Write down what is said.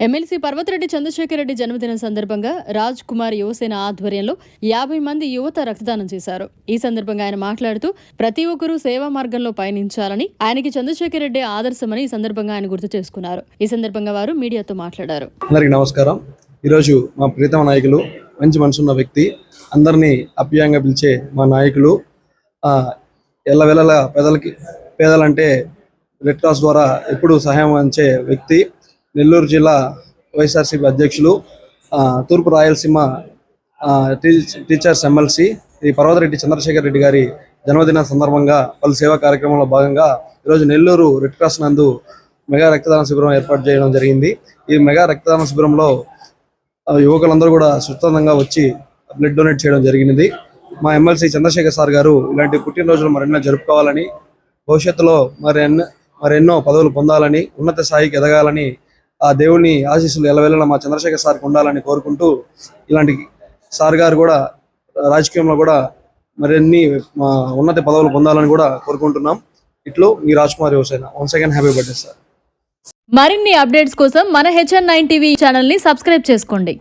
MLC Parvathireddy Chandrasekhar Reddy జన్మదినం సందర్భంగా రాజ్ కుమార్ యువసేన ఆధ్వర్యంలో యాభై మంది యువత రక్తదానం చేశారు. ఈ సందర్భంగా ఆయన మాట్లాడుతూ ప్రతి ఒక్కరూ సేవా మార్గంలో పయనించాలని ఆయనకి చంద్రశేఖర్ రెడ్డి ఆదర్శమని ఈ సందర్భంగా ఆయన గుర్తు చేసుకున్నారు. ఈ సందర్భంగా వారు మీడియాతో మాట్లాడారు. అందరికీ నమస్కారం. ఈరోజు మా ప్రీతమ నాయకులు మంచి మనసున్న వ్యక్తి అందరినీ అప్యాయంగా పిలిచే మా నాయకులు ఆ, ఎల్లవేళలా పేదలకి పేదలంటే రెడ్ క్రాస్ ద్వారా ఎప్పుడు సహాయం అందించే వ్యక్తి నెల్లూరు జిల్లా వైఎస్ఆర్సీపీ అధ్యక్షులు ఆ, తూర్పు రాయలసీమ ఆ, టీ- టీచర్స్ ఎమ్మెల్సీ ఈ పర్వతరెడ్డి చంద్రశేఖర్ రెడ్డి గారి జన్మదిన సందర్భంగా పలు సేవా కార్యక్రమంలో భాగంగా ఈరోజు నెల్లూరు రెడ్ క్రాస్ నందు మెగా రక్తదాన శిబిరం ఏర్పాటు చేయడం జరిగింది. ఈ మెగా రక్తదాన శిబిరంలో యువకులందరూ కూడా స్వచ్ఛందంగా వచ్చి బ్లడ్ డొనేట్ చేయడం జరిగినది. మా ఎమ్మెల్సీ చంద్రశేఖర్ సార్ గారు ఇలాంటి పుట్టినరోజులు మరెన్నో జరుపుకోవాలని భవిష్యత్తులో మరెన్నో మరెన్నో పదవులు పొందాలని ఉన్నత స్థాయికి ఎదగాలని ఆ దేవుని ఆశీస్సులు ఎలవెల్లలా మా చంద్రశేఖర్ సార్కి ఉండాలని కోరుకుంటూ ఇలాంటి సార్ గారు కూడా రాజకీయంలో కూడా మరిన్ని ఉన్నత పదవులు పొందాలని కూడా కోరుకుంటున్నాం. ఇట్లు మీ Raj Kumar Yuvasena one second happy birthday sir మరిన్ని అప్డేట్స్ కోసం మన హెచ్ఎన్ నైన్ టీవీ ఛానల్ని సబ్స్క్రైబ్ చేసుకోండి.